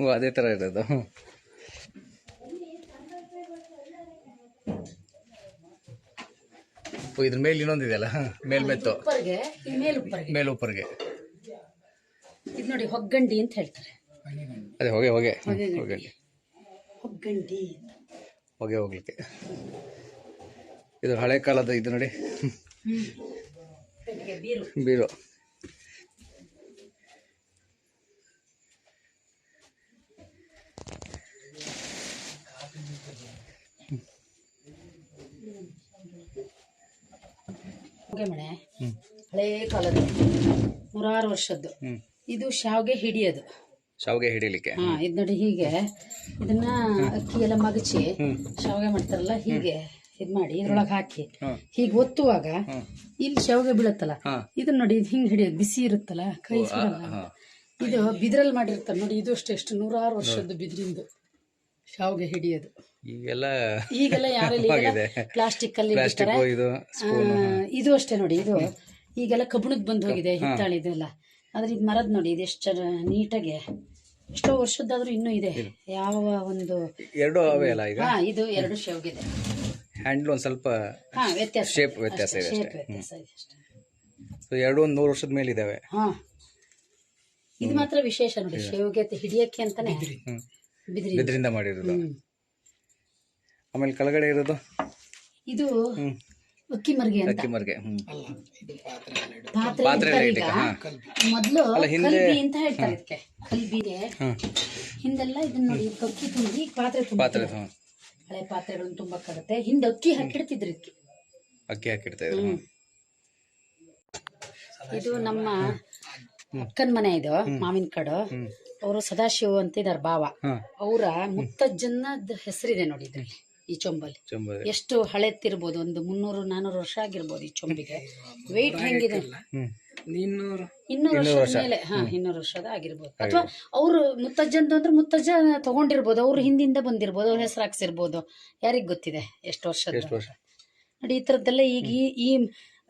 ಓ ಅದೇ ಥರ ಇರೋದು. ಇದ್ರ ಮೇಲೆ ಇನ್ನೊಂದಿದೆಯಲ್ಲ ಮೇಲ್ಮೆತ್ತು ಮೇಲ್ ಉಪ್ಪರ್ಗೆ ಇದು ನೋಡಿ ಹೊಗ್ಗಂಡಿ ಅಂತ ಹೇಳ್ತಾರೆ. ಅದೇ ಹೊಗೆ ಹೊಗೆ. ಹೊಗೆ ಹೊಗೆ ಹೊಗ್ಗಂಡಿ. ಹೊಗೆ ಹೋಗ್ಲಿಕ್ಕೆ. ಇದು ಹಳೆ ಕಾಲದ ಇದು ನೋಡಿ. ಬೀರು. ಬೀರು. ಮನೆ ಹ್ಮ್. ಹಳೇ ಕಾಲದ ನೂರಾರು ವರ್ಷದ್ದು. ಇದು ಶಾವ್ಗೆ ಹಿಡಿಯೋದು. ಶಾವಿಗೆ ಹಿಡಿಲಿಕ್ಕೆ. ಹಾ ಇದು ನೋಡಿ ಹೀಗೆ. ಇದನ್ನ ಅಕ್ಕಿ ಎಲ್ಲ ಮಗಚಿ ಶಾವ್ಗೆ ಮಾಡ್ತಾರಲ್ಲ ಹೀಗೆ ಇದ್ ಮಾಡಿ ಇದ್ರೊಳಗೆ ಹಾಕಿ. ಹೀಗೆ ಒತ್ತುವಾಗ. ಇಲ್ಲಿ ಶಾವ್ಗೆ ಬೀಳತ್ತಲ್ಲ. ಇದನ್ನ ನೋಡಿ ಇದು ಹಿಂಗೆ ಹಿಡಿಯೋದು. ಬಿಸಿ ಇರುತ್ತಲ್ಲ ಕೈ ಇದು ಬಿದ್ರಲ್ಲಿ ಮಾಡಿರ್ತಾರೆ ನೋಡಿ ಇದು ಅಷ್ಟೇ ಎಷ್ಟು ನೂರಾರು ವರ್ಷದ್ದು ಬಿದ್ರಿಂದು. ಶಾವ್ಗೆ ಹಿಡಿಯೋದು. ಈಗೆಲ್ಲ ಈಗೆಲ್ಲ ಯಾರೆಲ್ಲ. ಪ್ಲಾಸ್ಟಿಕ್ ಅಲ್ಲಿ ಪ್ಲಾಸ್ಟಿಕ್ ಇದು ಇದು ಅಷ್ಟೇ ನೋಡಿ ಇದು ಈಗೆಲ್ಲ ಕಬ್ಬಣದ್ ಬಂದು ಹೋಗಿದೆ ಹಿತ್ತಾಳಿದೆಲ್ಲ ಆದ್ರೆ ಇದು ಮರದ್ ನೋಡಿ ಇದು ಎಷ್ಟು ನೀಟಾಗಿ ಎಷ್ಟೋ ವರ್ಷದ್ದಾದ್ರೂ ಇನ್ನೂ ಇದೆ. ಯಾವ ಒಂದು ಎರಡು ಅವೆಲ್ಲ ಅಲ್ಲ ಈಗ? ಇದು ಎರಡು ಶಾವ್ಗೆ ಇದೆ ಹ್ಯಾಂಡ್ಲ್ ಒಂದು ಸ್ವಲ್ಪ ಹಾ ವ್ಯತ್ಯಾಸ ಶೇಪ್. ವ್ಯತ್ಯಾಸ ಇದೆ ಅಷ್ಟೇ. ಸೊ ಎರಡು ಒಂದು ನೂರು ವರ್ಷದ ಮೇಲಿದ್ದಾವೆ ಹಾ. ಇದು ಮಾತ್ರ ವಿಶೇಷ ನೋಡಿ ಶಾವ್ಗೆ ಹಿಡಿಯಕ್ಕೆ ಅಂತಾನೆ. ಹ್ಮ್. ಬಿದ್ರಿ ಇದರಿಂದ ಮಾಡಿರೋದು ಆಮೇಲೆ ಕೆಳಗಡೆ ಇರೋದು? ಇದು ಅಕ್ಕಿ ಮರ್ಗೆ ಅಂತ. ಅಕ್ಕಿ ಮರ್ಗೆ ಪಾತ್ರೆ. ಮೊದ್ಲು ಅಲ್ಲ, ಹಿಂದೆ- ಕಲ್ಬಿ ಅಂತ ಹೇಳ್ತಾರೆ ಇದಕ್ಕೆ ಕಲ್ಬಿಗೆ ಹಿಂದೆಲ್ಲ ಇದನ್ನ ನೋಡಿ ಅಕ್ಕಿ ತುಂಬಿ ಪಾತ್ರೆ ತುಂಬ ಪಾತ್ರೆ. ಹಳೆ ಪಾತ್ರೆಗಳನ್ನ ತುಂಬಕ್ಕಾಗತ್ತೆ ಹಿಂದೆ ಅಕ್ಕಿ ಹಾಕಿಡ್ತಿದ್ರು ಇದಕ್ಕೆ. ಅಕ್ಕಿ ಹಾಕಿಡ್ತಾ ಇದ್ರು ಹ್ಮ್. ಇದು ನಮ್ಮ ಅಕ್ಕನ ಮನೆ ಇದು ಮಾವಿನ ಕಡು. ಅವರು ಸದಾಶಿವ ಅಂತ ಇದಾರೆ ಬಾವ. ಅವರ ಮುತ್ತಜ್ಜನದ ಹೆಸರಿದೆ ನೋಡಿ ಇದ್ರಲ್ಲಿ ಈ ಚೊಂಬಲ್ಲಿ. ಎಷ್ಟು ಹಳೆತ್ತಿರ್ಬೋದು ಒಂದು ಮುನ್ನೂರು ನಾನೂರು ವರ್ಷ ಆಗಿರ್ಬೋದು ಈ ಚೊಂಬಿಗೆ. ವೆಯ್ಟ್ ಹೆಂಗಿದೆ? ಇನ್ನೂರು. ವರ್ಷ. ಮೇಲೆ ಹಾ ಇನ್ನೂರು ವರ್ಷದ ಆಗಿರ್ಬೋದು. ಅಥವಾ ಅವರು ಮುತ್ತಜ್ಜಂದು ಅಂದ್ರೆ ಮುತ್ತಜ್ಜ ತಗೊಂಡಿರ್ಬೋದು ಅವ್ರ ಹಿಂದಿಂದ ಬಂದಿರ್ಬೋದು ಅವ್ರ ಹೆಸರು ಹಾಕ್ಸಿರ್ಬೋದು. ಯಾರಿಗ್ ಗೊತ್ತಿದೆ ಎಷ್ಟು ವರ್ಷದ ವರ್ಷ? ನೋಡಿ ಈ ಥರದ್ದೆಲ್ಲ ಈಗ ಈ ಈ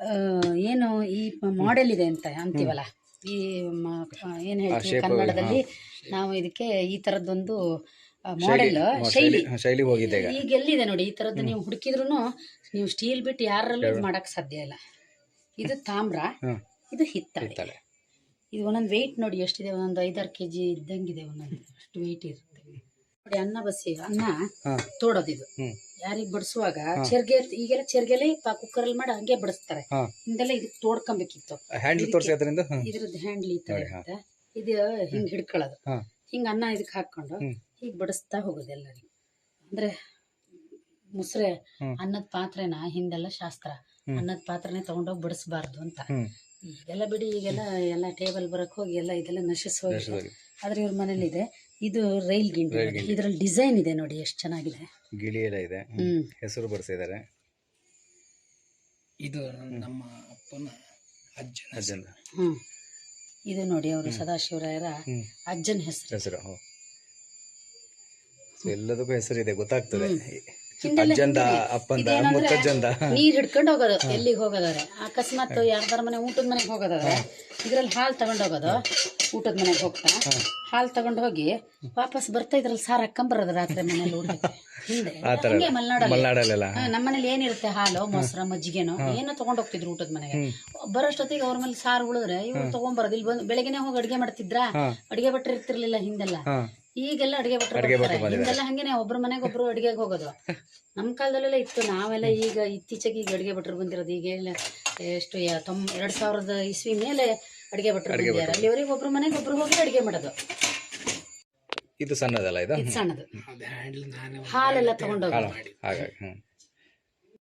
ಆ, ಏನು ಈ ಮಾಡೆಲ್ ಇದೆ ಅಂತ ಅಂತೀವಲ್ಲ? ಈ ಏನು ಹೇಳ್ತೀವಿ ಕನ್ನಡದಲ್ಲಿ ನಾವು ಇದಕ್ಕೆ ಈ ತರದೊಂದು ಮಾಡೆಲ್ ಶೈಲಿ ಶೈಲಿ. ಹೋಗಿದೆ ಈಗ. ಎಲ್ಲಿದೆ ನೋಡಿ ಈ ತರದ್ದು ನೀವು ಹುಡುಕಿದ್ರು ನೀವು ಸ್ಟೀಲ್ ಬಿಟ್ಟು ಯಾರಲ್ಲೂ ಇದು ಮಾಡಕ್ ಸಾಧ್ಯ ಇಲ್ಲ. ಇದು ತಾಮ್ರ ಇದು ಹಿತ್ತಾಳೆ. ಇದು ಒಂದೊಂದು ವೆಯ್ಟ್ ನೋಡಿ ಎಷ್ಟಿದೆ? ಒಂದೊಂದು ಐದಾರು ಕೆ ಜಿ ಇದ್ದಂಗಿದೆ ಒಂದೊಂದು ಅಷ್ಟು ವೆಯ್ಟ್ ಇರುತ್ತೆ. ನೋಡಿ ಅನ್ನ ಬಸಿ ಅನ್ನ ತೋಡೋದಿದು ಯಾರಿಗೆ ಬಡಿಸುವಾಗ ಚೆರ್ಗೆ ಈಗೆಲ್ಲ ಕುಕ್ಕರ್ ಕುಕ್ಕರಲ್ಲಿ ಮಾಡಿ ಹಂಗೆ ಬಡಿಸ್ತಾರೆ. ಹಿಂದೆಲ್ಲ ಇದಕ್ ತೋಡ್ಕೊಬೇಕಿತ್ತು. ಹ್ಯಾಂಡಲ್ ತೋರಿಸಿ ಅದರಿಂದ? ಹ್ಮ್. ಇದ್ರದ್ದು ಹ್ಯಾಂಡ್ಲ್ ಈ ತರ ಇರುತ್ತೆ. ಇದು ಹಿಂಗ್ ಹಿಡ್ಕೊಳ್ಳೋದು. ಹಿಂಗ ಅನ್ನ ಇದಕ್ಕೆ ಹಾಕೊಂಡು ಹೀಗ್ ಬಡಿಸ್ತಾ ಹೋಗೋದು ಎಲ್ಲರಿಗೂ ಅಂದ್ರೆ ಮುಸ್ರೆ ಅನ್ನದ ಪಾತ್ರೆನ ಹಿಂದೆಲ್ಲ ಶಾಸ್ತ್ರ. ಅನ್ನದ ಪಾತ್ರೆನೇ ತಗೊಂಡೋಗಿ ಬಡಿಸಬಾರ್ದು ಅಂತ. ಈಗೆಲ್ಲ ಬಿಡಿ ಈಗೆಲ್ಲ ಎಲ್ಲ ಟೇಬಲ್ ಬರಕ್ ಹೋಗಿ ಎಲ್ಲ ಇದೆಲ್ಲ ನಶಿಸ್ ಹೋಗಿ. ಆದ್ರೆ ಇವ್ರ ಮನೇಲಿ ಇದೆ ಇದು ರೈಲ್ ಗಿಂಡಿ ಇದರಲ್ಲಿ ಇದ್ರಲ್ಲಿ ಡಿಸೈನ್ ಇದೆ ನೋಡಿ ಎಷ್ಟು ಚೆನ್ನಾಗಿದೆ. ಗಿಳಿ ಎಲ್ಲ ಇದೆ. ಹ್ಮ್. ಹೆಸರು ಬರ್ಸಿದ್ದಾರೆ. ಇದು ನಮ್ಮ ಅಪ್ಪನ ಅಜ್ಜನ ಅಜ್ಜನ. ಹ್ಮ್. ಇದು ನೋಡಿ ಅವರು ಸದಾಶಿವರಾಯರ ಹ್ಮ್. ಅಜ್ಜನ ಹೆಸರು. ಹೆಸರು ಎಲ್ಲದಕ್ಕೂ So, ಎಲ್ಲದಕ್ಕೂ ಹೆಸರಿದೆ ಗೊತ್ತಾಗ್ತದೆ. ಹಿಂದೆಲ್ಲ ಅಜ್ಜಂದ ಅಪ್ಪಂದ ಇದೇನಂದ್ರೆ ಮುತ್ತಜ್ಜಂದ. ನೀರ್ ಹಿಡ್ಕೊಂಡು ಹೋಗೋದು ಎಲ್ಲಿಗೆ ಹೋಗೋದಾರೆ ಅಕಸ್ಮಾತ್ ಯಾರ್ದಾರ ಮನೆ ಊಟದ ಮನೆಗೆ ಹೋಗೋದಾರೆ ಇದ್ರಲ್ಲಿ ಹಾಲು ತಗೊಂಡ್ ಹೋಗೋದು ಊಟದ ಮನೆಗೆ ಹೋಗ್ತಾ ಹಾಲು ತಗೊಂಡು ಹೋಗಿ ವಾಪಸ್ ಬರ್ತಾ ಇದ್ರಲ್ಲಿ ಸಾರ್ ಹಾಕೊಂಡ್ ಬರೋದು ರಾತ್ರಿ ಮನೇಲಿ ಊಟಕ್ಕೆ ಹಿಂದೆ. ಹಂಗೆ ಮಲ್ನಾಡಲ್ಲಿ. ನಮ್ಮನೇಲಿ ಏನಿರುತ್ತೆ ಹಾಲು ಮೊಸರ ಮಜ್ಜಿಗೆನೋ ಏನೋ ತಗೊಂಡು ಹೋಗ್ತಿದ್ರು ಊಟದ ಮನೆಗೆ. ಬರೋಷ್ಟೊತ್ತಿಗೆ ಅವ್ರ ಮೇಲೆ ಸಾರು ಉಳಿದ್ರೆ ಇವ್ರು ತಗೊಂಬರೋದು. ಇಲ್ಲಿ ಬಂದು ಬೆಳಗ್ಗೆನೆ ಹೋಗಿ ಅಡಿಗೆ ಮಾಡ್ತಿದ್ರಾ? ಅಡಿಗೆ ಭಟ್ರು ಇರ್ತಿರ್ಲಿಲ್ಲ ಹಿಂದೆಲ್ಲ. ಈಗೆಲ್ಲ ಅಡಿಗೆ ಭಟ್ರು ಹಿಂದೆಲ್ಲ ಹಂಗೇನೆ ಒಬ್ರ ಮನೆಗೆ ಒಬ್ರು ಅಡಿಗೆಗೆ ಹೋಗೋದು. ನಮ್ಮ ಕಾಲದಲ್ಲೆಲ್ಲ ಇತ್ತು. ನಾವೆಲ್ಲ ಈಗ ಇತ್ತೀಚೆಗೆ ಈಗ ಅಡಿಗೆ ಭಟ್ರು ಬಂದಿರೋದು. ಈಗ ಎಷ್ಟು ತೊಂಬ ಎರಡ್ ಸಾವಿರದ ಇಸ್ವಿ ಮೇಲೆ ಅಡಿಗೆ ಭಟ್ರು ಬಂದಿದ್ದಾರೆ. ಅಲ್ಲಿವರೆಗೆ ಒಬ್ರು ಮನೆಗೆ ಒಬ್ರು ಹೋಗಿ ಅಡಿಗೆ ಮಾಡೋದು. ಇದು ಸಣ್ಣದಲ್ಲ ಇದು? ಇದು ಸಣ್ಣದು. ಹ್ಯಾಂಡಲ್ ನಾನೇ ಹಾಲೆಲ್ಲ ತಗೊಂಡೋಗಿ ಹಾಗಾಗಿ ಹ್ಮ್.